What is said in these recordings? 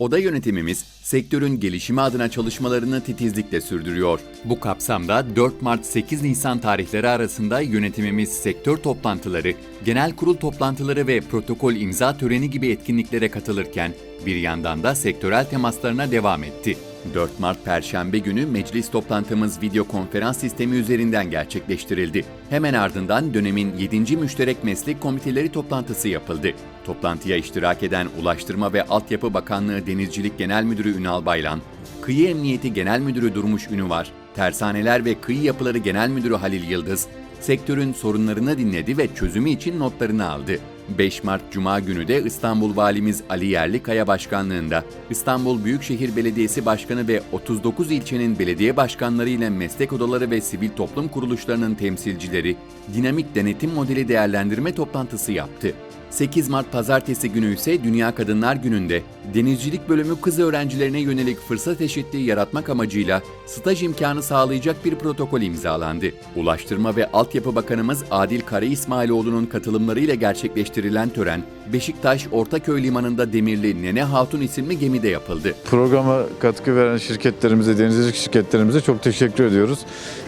Oda yönetimimiz sektörün gelişimi adına çalışmalarını titizlikle sürdürüyor. Bu kapsamda 4 Mart 8 Nisan tarihleri arasında yönetimimiz sektör toplantıları, genel kurul toplantıları ve protokol imza töreni gibi etkinliklere katılırken bir yandan da sektörel temaslarına devam etti. 4 Mart Perşembe günü meclis toplantımız video konferans sistemi üzerinden gerçekleştirildi. Hemen ardından dönemin 7. Müşterek Meslek Komiteleri toplantısı yapıldı. Toplantıya iştirak eden Ulaştırma ve Altyapı Bakanlığı Denizcilik Genel Müdürü Ünal Baylan, Kıyı Emniyeti Genel Müdürü Durmuş Ünüvar, Tersaneler ve Kıyı Yapıları Genel Müdürü Halil Yıldız, sektörün sorunlarını dinledi ve çözümü için notlarını aldı. 5 Mart Cuma günü de İstanbul Valimiz Ali Yerlikaya Başkanlığında İstanbul Büyükşehir Belediyesi Başkanı ve 39 ilçenin belediye başkanları ile meslek odaları ve sivil toplum kuruluşlarının temsilcileri dinamik denetim modeli değerlendirme toplantısı yaptı. 8 Mart Pazartesi günü ise Dünya Kadınlar Günü'nde denizcilik bölümü kız öğrencilerine yönelik fırsat eşitliği yaratmak amacıyla staj imkanı sağlayacak bir protokol imzalandı. Ulaştırma ve Altyapı Bakanımız Adil Kara İsmailoğlu'nun katılımlarıyla gerçekleştirilen tören, Beşiktaş Ortaköy Limanı'nda demirli Nene Hatun isimli gemide yapıldı. Programa katkı veren şirketlerimize, denizcilik şirketlerimize çok teşekkür ediyoruz.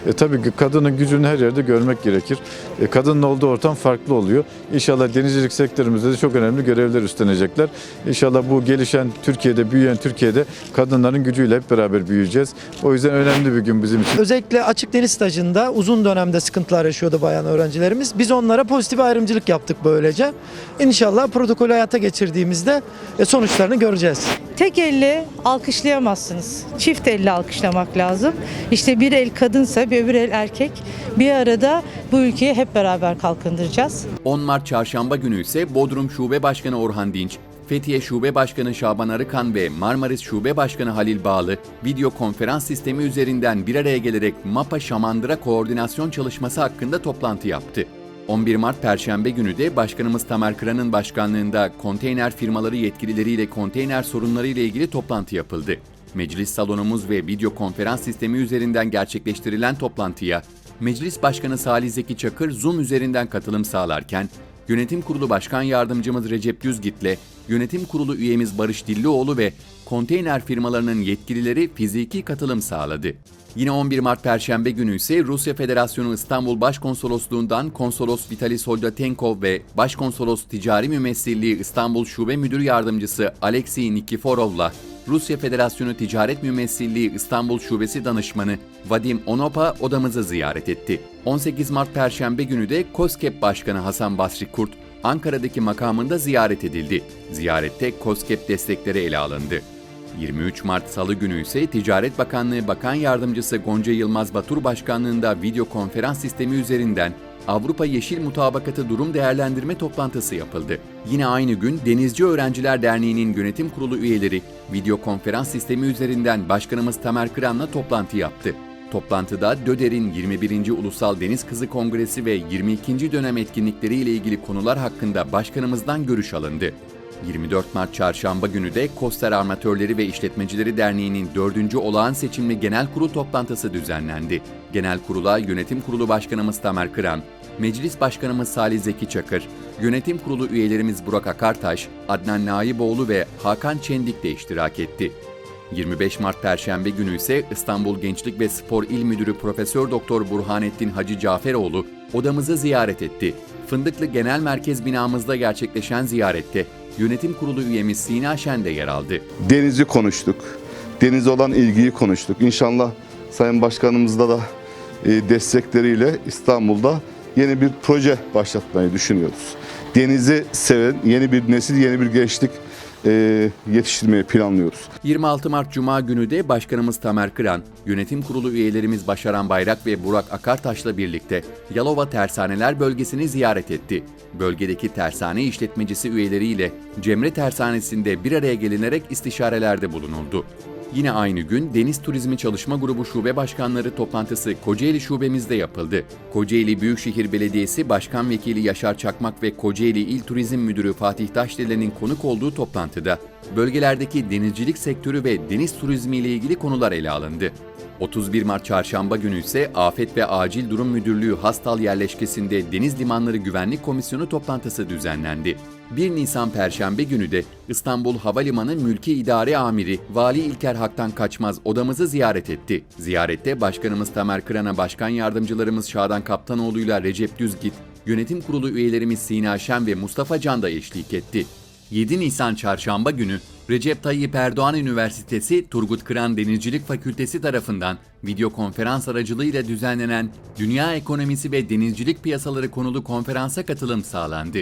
E, tabii ki kadının gücünü her yerde görmek gerekir. E, kadının olduğu ortam farklı oluyor. İnşallah denizcilik sektörümüzde de çok önemli görevler üstlenecekler. İnşallah bu gelişen Türkiye'de, büyüyen Türkiye'de kadınların gücüyle hep beraber büyüyeceğiz. O yüzden önemli bir gün bizim için. Özellikle açık deniz stajında uzun dönemde sıkıntılar yaşıyordu bayan öğrencilerimiz. Biz onlara pozitif ayrımcılık yaptık böylece. İnşallah protokolü hayata geçirdiğimizde e, sonuçlarını göreceğiz. Tek elle alkışlayamazsınız. Çift elle alkışlamak lazım. İşte bir el kadınsa bir öbür el erkek. Bir arada bu ülkeyi hep beraber kalkındıracağız. 10 Mart Çarşamba günü ise Bodrum Şube Başkanı Orhan Dinç, Fethiye Şube Başkanı Şaban Arıkan ve Marmaris Şube Başkanı Halil Bağlı video konferans sistemi üzerinden bir araya gelerek MAPA Şamandıra koordinasyon çalışması hakkında toplantı yaptı. 11 Mart Perşembe günü de Başkanımız Tamer Kıran'ın başkanlığında konteyner firmaları yetkilileriyle konteyner sorunları ile ilgili toplantı yapıldı. Meclis salonumuz ve video konferans sistemi üzerinden gerçekleştirilen toplantıya Meclis Başkanı Salih Zeki Çakır Zoom üzerinden katılım sağlarken Yönetim Kurulu Başkan Yardımcımız Recep Düzgit'le Yönetim Kurulu üyemiz Barış Dillioğlu ve konteyner firmalarının yetkilileri fiziki katılım sağladı. Yine 11 Mart Perşembe günü ise Rusya Federasyonu İstanbul Başkonsolosluğundan Konsolos Vitalis Holdatenkov ve Başkonsolos Ticari Mümessilliği İstanbul Şube Müdür Yardımcısı Alexey Nikiforov'la Rusya Federasyonu Ticaret Mümessilliği İstanbul Şubesi Danışmanı Vadim Onopa odamızı ziyaret etti. 18 Mart Perşembe günü de KOSKEP Başkanı Hasan Basri Kurt, Ankara'daki makamında ziyaret edildi. Ziyarette KOSKEP destekleri ele alındı. 23 Mart Salı günü ise Ticaret Bakanlığı Bakan Yardımcısı Gonca Yılmaz Batur Başkanlığında video konferans sistemi üzerinden Avrupa Yeşil Mutabakatı Durum Değerlendirme toplantısı yapıldı. Yine aynı gün Denizci Öğrenciler Derneği'nin yönetim kurulu üyeleri video konferans sistemi üzerinden Başkanımız Tamer Kıran'la toplantı yaptı. Toplantıda DÖDER'in 21. Ulusal Deniz Kızı Kongresi ve 22. dönem etkinlikleri ile ilgili konular hakkında başkanımızdan görüş alındı. 24 Mart Çarşamba günü de Koster Armatörleri ve İşletmecileri Derneği'nin 4. olağan seçimli genel kurul toplantısı düzenlendi. Genel kurula Yönetim Kurulu Başkanımız Tamer Kıran, Meclis Başkanımız Salih Zeki Çakır, Yönetim Kurulu üyelerimiz Burak Akartaş, Adnan Naiboğlu ve Hakan Çendik de iştirak etti. 25 Mart Perşembe günü ise İstanbul Gençlik ve Spor İl Müdürü Profesör Doktor Burhanettin Hacı Caferoğlu odamızı ziyaret etti. Fındıklı Genel Merkez binamızda gerçekleşen ziyarette Yönetim Kurulu üyemiz Sina Şen de yer aldı. denizi konuştuk. Denize olan ilgiyi konuştuk. İnşallah Sayın Başkanımızda da e, destekleriyle İstanbul'da yeni bir proje başlatmayı düşünüyoruz. Denizi seven yeni bir nesil, yeni bir gençlik e, yetiştirmeyi planlıyoruz. 26 Mart Cuma günü de Başkanımız Tamer Kıran, Yönetim Kurulu üyelerimiz Başaran Bayrak ve Burak Akartaş'la birlikte Yalova Tersaneler bölgesini ziyaret etti. Bölgedeki tersane işletmecisi üyeleriyle Cemre Tersanesi'nde bir araya gelinerek istişarelerde bulunuldu. Yine aynı gün Deniz Turizmi Çalışma Grubu Şube Başkanları toplantısı Kocaeli Şubemizde yapıldı. Kocaeli Büyükşehir Belediyesi Başkan Vekili Yaşar Çakmak ve Kocaeli İl Turizm Müdürü Fatih Taşdelen'in konuk olduğu toplantıda bölgelerdeki denizcilik sektörü ve deniz turizmi ile ilgili konular ele alındı. 31 Mart Çarşamba günü ise Afet ve Acil Durum Müdürlüğü Hastal yerleşkesinde Deniz Limanları Güvenlik Komisyonu toplantısı düzenlendi. 1 Nisan Perşembe günü de İstanbul Havalimanı Mülki İdare Amiri Vali İlker Hak'tan kaçmaz odamızı ziyaret etti. Ziyarette Başkanımız Tamer Kıran'a Başkan Yardımcılarımız Şadan Kaptanoğlu'yla Recep Düzgit, Yönetim Kurulu üyelerimiz Sina Şen ve Mustafa Can da eşlik etti. 7 Nisan Çarşamba günü Recep Tayyip Erdoğan Üniversitesi Turgut Kıran Denizcilik Fakültesi tarafından video konferans aracılığıyla düzenlenen Dünya Ekonomisi ve Denizcilik Piyasaları konulu konferansa katılım sağlandı.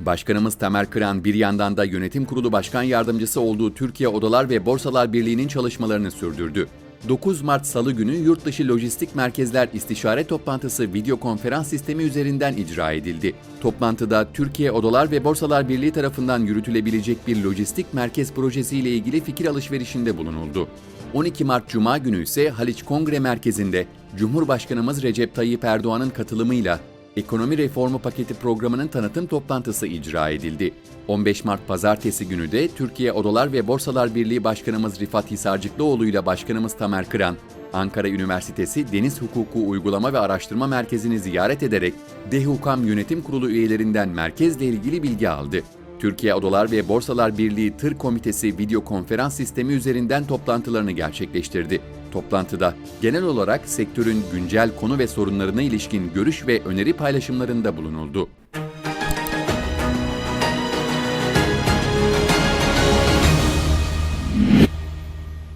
Başkanımız Tamer Kıran bir yandan da yönetim kurulu başkan yardımcısı olduğu Türkiye Odalar ve Borsalar Birliği'nin çalışmalarını sürdürdü. 9 Mart Salı günü Yurtdışı Lojistik Merkezler İstişare Toplantısı video konferans sistemi üzerinden icra edildi. Toplantıda Türkiye Odalar ve Borsalar Birliği tarafından yürütülebilecek bir lojistik merkez projesiyle ilgili fikir alışverişinde bulunuldu. 12 Mart Cuma günü ise Haliç Kongre Merkezi'nde Cumhurbaşkanımız Recep Tayyip Erdoğan'ın katılımıyla Ekonomi Reformu Paketi programının tanıtım toplantısı icra edildi. 15 Mart Pazartesi günü de Türkiye Odalar ve Borsalar Birliği Başkanımız Rifat Hisarcıklıoğlu ile Başkanımız Tamer Kıran, Ankara Üniversitesi Deniz Hukuku Uygulama ve Araştırma Merkezi'ni ziyaret ederek DEHUKAM Yönetim Kurulu üyelerinden merkezle ilgili bilgi aldı. Türkiye Odalar ve Borsalar Birliği Tır Komitesi video konferans sistemi üzerinden toplantılarını gerçekleştirdi. Toplantıda genel olarak sektörün güncel konu ve sorunlarına ilişkin görüş ve öneri paylaşımlarında bulunuldu.